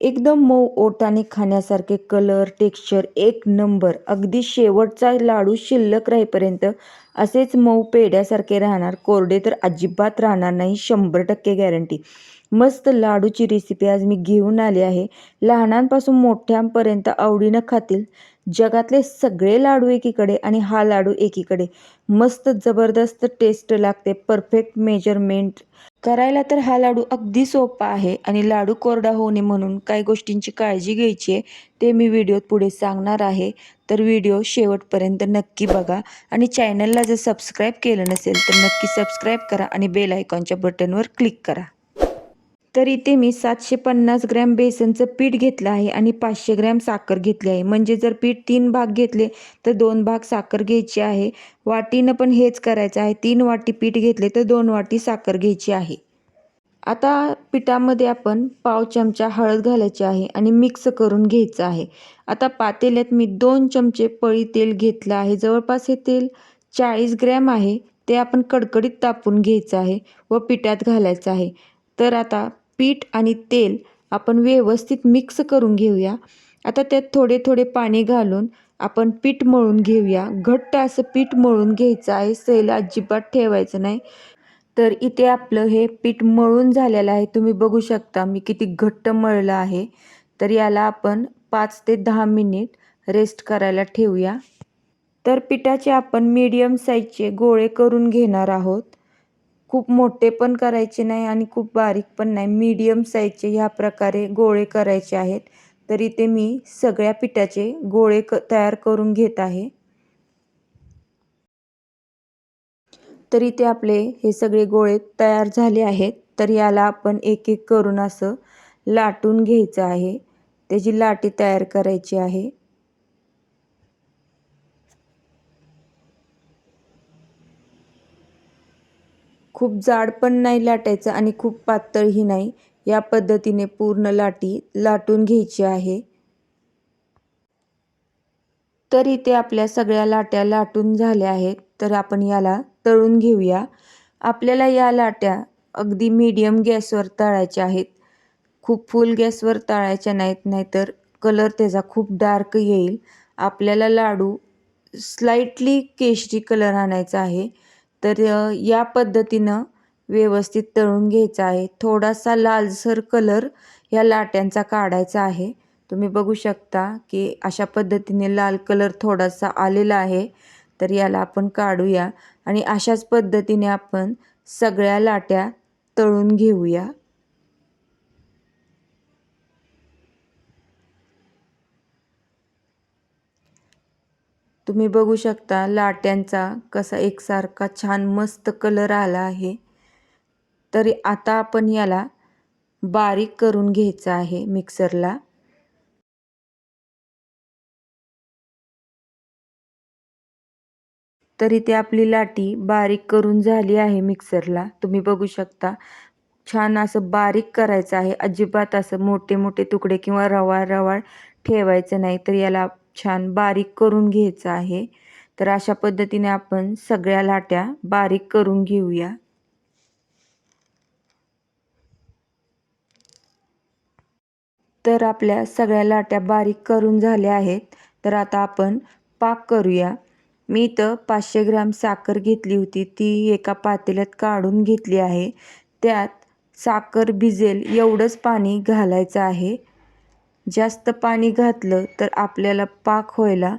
एकदम मऊ ओटाने खाण्यासारखे कलर टेक्स्चर एक नंबर अगदी शेवटचा लाडू शिल्लक राहीपर्यंत असेच मऊ पेड्यासारखे राहणार. कोरडे तर अजिबात राहणार नाही शंभर टक्के गॅरंटी मस्त लाडूची रेसिपी आज मी घेऊन आली आहे. लहानांपासून मोठ्यांपर्यंत आवडीनं खातील जगातले सगळे लाडू एकीकडे आणि हा लाडू एकीकडे. मस्त जबरदस्त टेस्ट लागते परफेक्ट मेजरमेंट करायला तर हा लाडू अगदी सोपा आहे आणि लाडू कोरडा होऊ नये म्हणून काही गोष्टींची काळजी घ्यायची आहे. ते मी व्हिडिओत पुढे सांगणार आहे. तर व्हिडिओ शेवटपर्यंत नक्की बघा. आणि चॅनलला जर सबस्क्राईब केलं नसेल तर नक्की सबस्क्राईब करा आणि बेल आयकॉनच्या बटनवर क्लिक करा. तर इथे मी सातशे पन्नास ग्रॅम बेसनचं पीठ घेतलं आहे आणि पाचशे ग्रॅम साखर घेतली आहे. म्हणजे जर पीठ तीन भाग घेतले तर दोन भाग साखर घ्यायची आहे. वाटीनं पण हेच करायचं आहे. तीन वाटी पीठ घेतले तर दोन वाटी साखर घ्यायची आहे. आता पिठामध्ये आपण पाव चमचा हळद घालायची आहे आणि मिक्स करून घ्यायचं आहे. आता पातेल्यात मी दोन चमचे पळी तेल घेतलं आहे. जवळपास हे तेल चाळीस ग्रॅम आहे. ते आपण कडकडीत तापून घ्यायचं आहे व पिठात घालायचं आहे. तर आता पीठ आणि तेल आपण व्यवस्थित मिक्स करून घेऊया. आता त्यात थोडे थोडे पाणी घालून आपण पीठ मळून घेऊया. घट्ट असं पीठ मळून घ्यायचं आहे. सैल अजिबात ठेवायचं नाही. तर इथे आपलं हे पीठ मळून झालेलं आहे. तुम्ही बघू शकता मी किती घट्ट मळलं आहे. तर याला आपण पाच ते दहा मिनिट रेस्ट करायला ठेवूया. तर पिठाचे आपण मीडियम साईजचे गोळे करून घेणार आहोत. खूप मोठे पण करायचे नाही आणि खूप बारीक पण नाही. मीडियम साईजचे ह्या प्रकारे गोळे करायचे आहेत. तर इथे मी सगळ्या पिठाचे गोळे क तयार करून घेत आहे. तर इथे आपले हे सगळे गोळे तयार झाले आहेत तर याला आपण एक एक करून असं लाटून घ्यायचं आहे. त्याची लाटी तयार करायची आहे. खूप जाड पण नाही लाटायचं आणि खूप पातळही नाही. या पद्धतीने पूर्ण लाटी लाटून घ्यायची आहे. तर इथे आपल्या सगळ्या लाट्या लाटून झाल्या आहेत. तर आपण याला तळून घेऊया. आपल्याला या लाट्या अगदी मीडियम गॅसवर तळायच्या आहेत. खूप फुल गॅसवर तळायच्या नाहीत नाहीतर कलर त्याचा खूप डार्क येईल. आपल्याला लाडू स्लाइटली केशरी कलर आणायचा आहे. तर या पद्धतीनं व्यवस्थित तळून घ्यायचा आहे. थोडासा लालसर कलर या लाट्यांचा काढायचा आहे. तुम्ही बघू शकता की अशा पद्धतीने लाल कलर थोडासा आलेला आहे. तर याला आपण काढूया आणि अशाच पद्धतीने आपण सगळ्या लाट्या तळून घेऊया. तुम्ही बघू शकता लाट्यांचा कसा एकसारखा छान मस्त कलर आला आहे. तरी आता आपण याला बारीक करून घ्यायचं आहे मिक्सरला. तर इथे आपली लाटी बारीक करून झाली आहे मिक्सरला. तुम्ही बघू शकता. छान असं बारीक करायचं आहे. अजिबात असं मोठे मोठे तुकडे किंवा रवाळ रवाळ ठेवायचं नाही. तर याला छान बारीक करून घ्यायचं आहे. तर अशा पद्धतीने आपण सगळ्या लाट्या बारीक करून घेऊया. तर आपल्या सगळ्या लाट्या बारीक करून झाल्या आहेत. तर आता आपण पाक करूया. मी इथं पाचशे ग्राम साखर घेतली होती. ती एका पातेल्यात काढून घेतली आहे. त्यात साखर भिजेल एवढंच पाणी घालायचं आहे. जास्त पाणी घातलं तर आपल्याला पाक व्हायला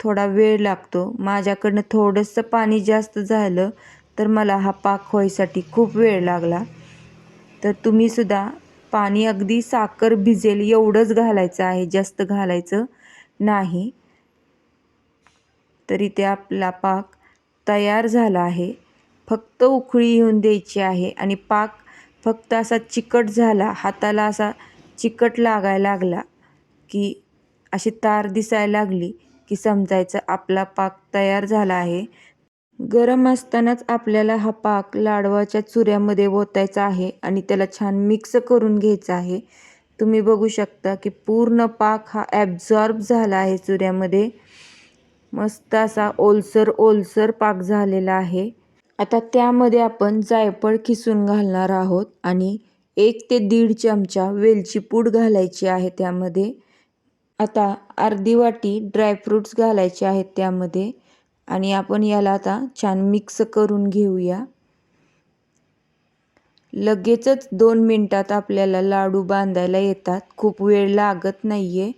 थोडा वेळ लागतो. माझ्याकडनं थोडंसं पाणी जास्त झालं तर मला हा पाक व्हायसाठी खूप वेळ लागला. तर तुम्हीसुद्धा पाणी अगदी साखर भिजेल एवढंच घालायचं आहे. जास्त घालायचं नाही. तरी ते आपला पाक तयार झाला आहे. फक्त उकळी येऊन द्यायची आहे आणि पाक फक्त असा चिकट झाला हाताला असा चिकट लागायला लागला की अशी तार दिसायला लागली की समजायचं आपला पाक तयार झाला आहे. गरम असतानाच आपल्याला हा पाक लाडवाच्या चुऱ्यामध्ये ओतायचा आहे आणि त्याला छान मिक्स करून घ्यायचा आहे. तुम्ही बघू शकता की पूर्ण पाक हा ॲब्झॉर्ब झाला आहे चुऱ्यामध्ये. मस्त असा ओलसर ओलसर पाक झालेला आहे. आता त्यामध्ये आपण जायफळ खिसून घालणार आहोत आणि एक ते दीड चमचा वेलची पूड घालायची आहे त्यामध्ये. आता अर्धी वाटी ड्रायफ्रूट्स घालायचे आहेत त्यामध्ये आणि आपण याला आता छान मिक्स करून घेऊया. लगेचच दोन मिनटात आपल्याला लाडू बांधायला येतात. खूप वेळ लागत नाही आहे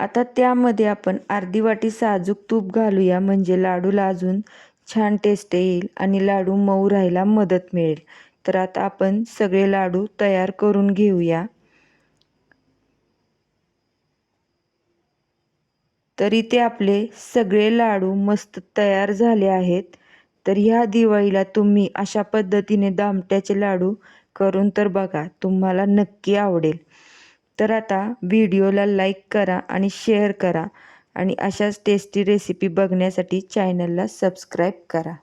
आता त्यामध्ये आपण अर्धी वाटी साजूक तूप घालूया म्हणजे लाडूला अजून छान टेस्ट येईल आणि लाडू मऊ राहायला मदत मिळेल. तर आता आपण सगळे लाडू तयार करून घेऊया. तर इथे आपले सगळे लाडू मस्त तयार झाले आहेत. तर ह्या दिवाळीला तुम्ही अशा पद्धतीने दामट्याचे लाडू करून तर बघा तुम्हाला नक्की आवडेल. तर आता व्हिडिओला लाईक करा आणि शेअर करा आणि अशाच टेस्टी रेसिपी बघण्यासाठी चॅनलला सबस्क्राईब करा.